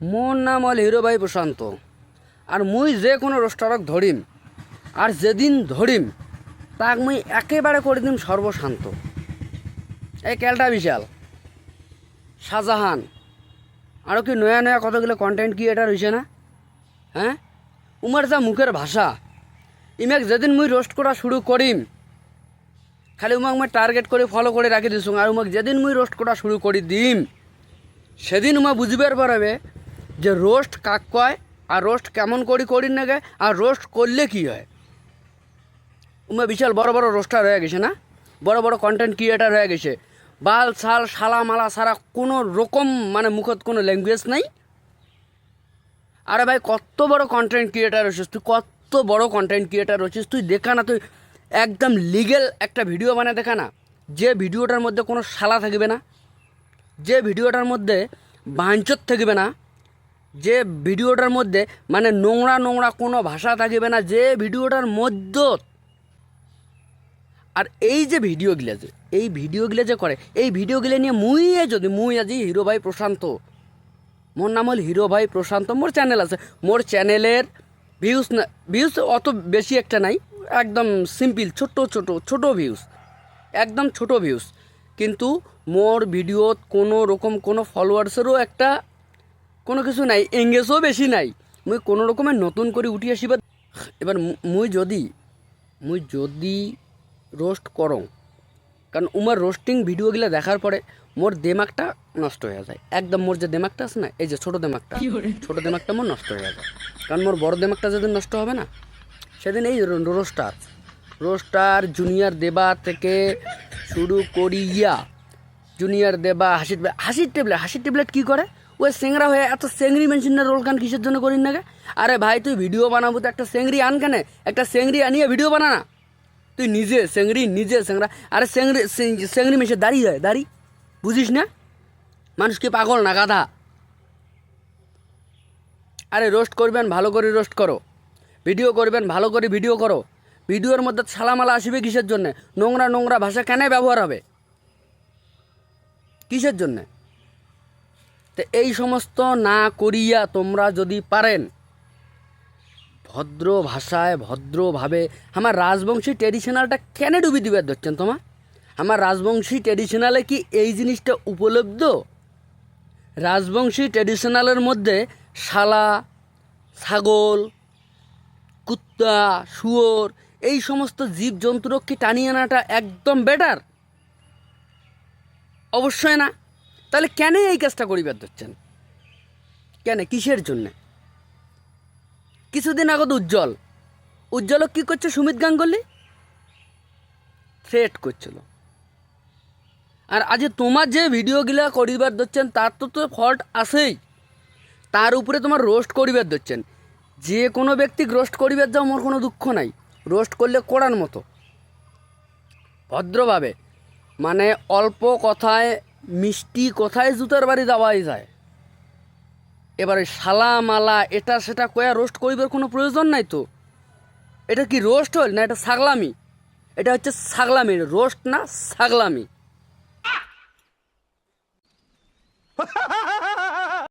মোর নাম হল হিরো ভাই প্রশান্ত। আর মুই যে কোনো রোস্টারক ধরিম, আর যেদিন ধরিম, তাক মুই একেবারে করে দিম সর্বশান্ত। এই ক্যালটা বিশাল। শাহজাহান আরও কি নয়া নয়া কতগুলো কন্টেন্ট ক্রিয়েটার হয়েছে না? হ্যাঁ? উমার যা মুখের ভাষা। ইমেক যেদিন মুই রোস্ট করা শুরু করিম, খালি উমাক মই টার্গেট করে ফলো করে রাখি দিছো। আর উমাক যেদিন মুই রোস্ট করা শুরু করি দিম, সেদিন উমা বুঝবার পারবে যে রোস্ট কাক কয়, আর রোস্ট কেমন করি করি নাগে, আর রোস্ট করলে কি হয়? উমা বিশাল বড় বড় রোস্টার হয়ে গেছে না? বড় বড় কন্টেন্ট ক্রিয়েটার হয়ে গেছে। বাল, ছাল, শালা, মালা সারা কোনো রকম মানে মুখত কোনো ল্যাঙ্গুয়েজ নাই। আরে ভাই, কত বড় কন্টেন্ট ক্রিয়েটার হচ্ছিস তুই, কত বড় কন্টেন্ট ক্রিয়েটার হচ্ছিস তুই, দেখা না তুই, একদম লিগেল একটা ভিডিও বানায় দেখা না। যে ভিডিওটার মধ্যে কোনো শালা থাকবে না। যে ভিডিওটার মধ্যে বাঞ্চত থাকবে না। যে ভিডিওটার মধ্যে মানে নোংরা নোংরা কোনো ভাষা থাকবে না, যে ভিডিওটার মধ্যে আর এই যে ভিডিওগুলো যে, এই ভিডিওগুলো যে করে, এই ভিডিওগুলো নিয়ে মুইয়ে যদি, মুই আজি হিরো ভাই প্রশান্ত। মোর নাম হল হিরো ভাই প্রশান্ত, মোর চ্যানেল আছে। মোর চ্যানেলের ভিউজ না ভিউজ অত বেশি একটা নাই, একদম সিম্পল ছোট ছোট ছোট ভিউজ একদম ছোট ভিউজ কিন্তু মোর ভিডিওত কোনো রকম কোনো ফলোয়ার্সেরও একটা কোনো কিছু নাই এঙ্গেজও বেশি নাই। মুই কোনো রকমের নতুন করে উঠি আসিবা। এবার মুই যদি মুই যদি রোস্ট করং কারণ উমার রোস্টিং ভিডিওগুলো দেখার পরে মোর দেমাগটা নষ্ট হয়ে যায়। একদম মোর যে দেমাগটা আছে না এই যে ছোটো দেমাগটা ছোটো দেমাগটা মোর নষ্ট হয়ে যায়। কারণ মোর বড় দেমাগটা যেদিন নষ্ট হবে না সেদিন এই রোস্টার রোস্টার জুনিয়র দেবা থেকে শুরু করিয়া জুনিয়র দেবা হাসির হাসির ট্যাবলেট হাসির ট্যাবলেট কী করে? ওই সেংরা হয়ে এত সেংরি মেনশিনের রোল কান কিসের জন্য করিন না? আরে ভাই, তুই ভিডিও বানাবো তো একটা সেংরি আন কেনে? একটা সেংরি আনিয়ে ভিডিও বানা না? তুই নিজে সেংরি, নিজে সেংরা। আরে সেংরি সেংরি মেশে দাড়ি হয়, দাড়ি। বুঝিস না? মানুষ কি পাগল না গাধা? আরে রোস্ট করবেন, ভালো করে রোস্ট করো। ভিডিও করবেন, ভালো করে ভিডিও করো। ভিডিওর মধ্যে ছালামালা আসবে কিসের জন্যে? নোংরা নোংরা ভাষা কেন ব্যবহার হবে? কিসের জন্যে? তো এই সমস্ত না করিয়া তোমরা যদি পারেন। ভদ্র ভাষায়, ভদ্রভাবে, আমার রাজবংশী ট্রেডিশনালটা কেন ডুবি দিবে ধরছেন তোমার আমার রাজবংশী ট্রেডিশনালে কি এই জিনিসটা উপলব্ধ? রাজবংশী ট্রেডিশনালের মধ্যে শালা, ছাগল, কুত্তা, শুয়োর, এই সমস্ত জীবজন্তুরও কি টানিয়ে আনাটা একদম বেটার অবশ্যই না। তাহলে কেন এই কাজটা করিবার ধরছেন? কেন, কিসের জন্যে? কিছুদিন আগত উজ্জ্বল। উজ্জ্বল কি করছে সুমিত গাঙ্গুলি? থ্রেট করছিল। আর আজ তোমার যে ভিডিওগুলা করিবার ধরছেন, তার তো তো ফল্ট আছেই। তার উপরে তোমার রোস্ট করিবার ধরছেন। যে কোনো ব্যক্তি রোস্ট করিবার যাও আমার কোনো দুঃখ নাই। রোস্ট করলে কোড়ার মতো। ভদ্রভাবে। মানে অল্প কথায় মিষ্টি কথায় জুতার বাড়ি দাওয়াই যায়। এবারে শালা মালা এটা সেটা কয়া রোস্ট করিবার কোনো প্রয়োজন নাই তো? এটা কি রোস্ট হল না এটা ছাগলামি? এটা হচ্ছে ছাগলামি রোস্ট না ছাগলামি।